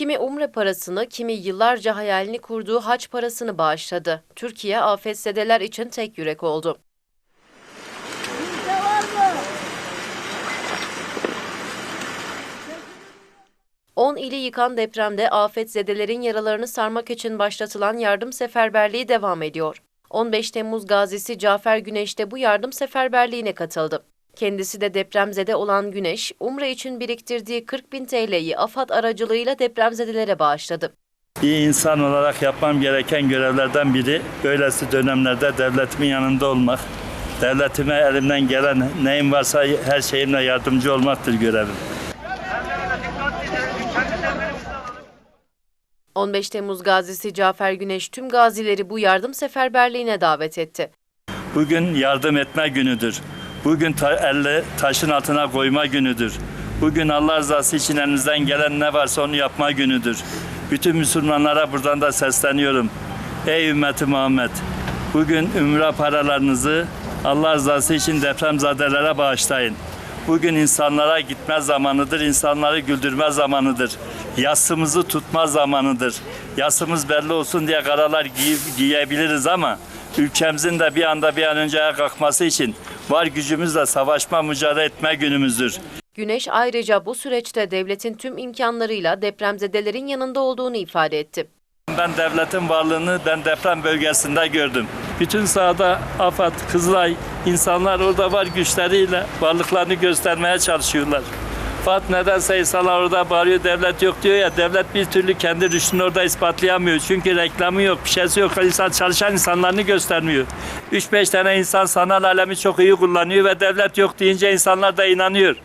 Kimi umre parasını, kimi yıllarca hayalini kurduğu haç parasını bağışladı. Türkiye afetzedeler için tek yürek oldu. Var mı? 10 ili yıkan depremde afetzedelerin yaralarını sarmak için başlatılan yardım seferberliği devam ediyor. 15 Temmuz gazisi Cafer Güneş de bu yardım seferberliğine katıldı. Kendisi de depremzede olan Güneş, Umre için biriktirdiği 40 bin TL'yi AFAD aracılığıyla depremzedelere bağışladı. İyi insan olarak yapmam gereken görevlerden biri böylesi dönemlerde devletimin yanında olmak. Devletime elimden gelen neyim varsa her şeyimle yardımcı olmaktır görevim. 15 Temmuz gazisi Cafer Güneş tüm gazileri bu yardım seferberliğine davet etti. Bugün yardım etme günüdür. Bugün ta, elle taşın altına koyma günüdür. Bugün Allah rızası için elinizden gelen ne varsa onu yapma günüdür. Bütün Müslümanlara buradan da sesleniyorum. Ey ümmeti Muhammed! Bugün ümre paralarınızı Allah rızası için depremzadelere bağışlayın. Bugün insanlara gitme zamanıdır, insanları güldürme zamanıdır. Yasımızı tutma zamanıdır. Yasımız belli olsun diye karalar giy- giyebiliriz ama ülkemizin de bir anda bir an önce ayağa kalkması için var gücümüzle savaşma, mücadele etme günümüzdür. Güneş ayrıca bu süreçte devletin tüm imkanlarıyla depremzedelerin yanında olduğunu ifade etti. Ben devletin varlığını ben deprem bölgesinde gördüm. Bütün sahada AFAD, Kızılay, insanlar orada var güçleriyle varlıklarını göstermeye çalışıyorlar. Fakat nedense insanlar orada bağırıyor devlet yok diyor ya devlet bir türlü kendi rüştünü orada ispatlayamıyor. Çünkü reklamı yok, bir şeysi yok. İnsan, çalışan insanlarını göstermiyor. 3-5 tane insan sanal alemi çok iyi kullanıyor ve devlet yok deyince insanlar da inanıyor.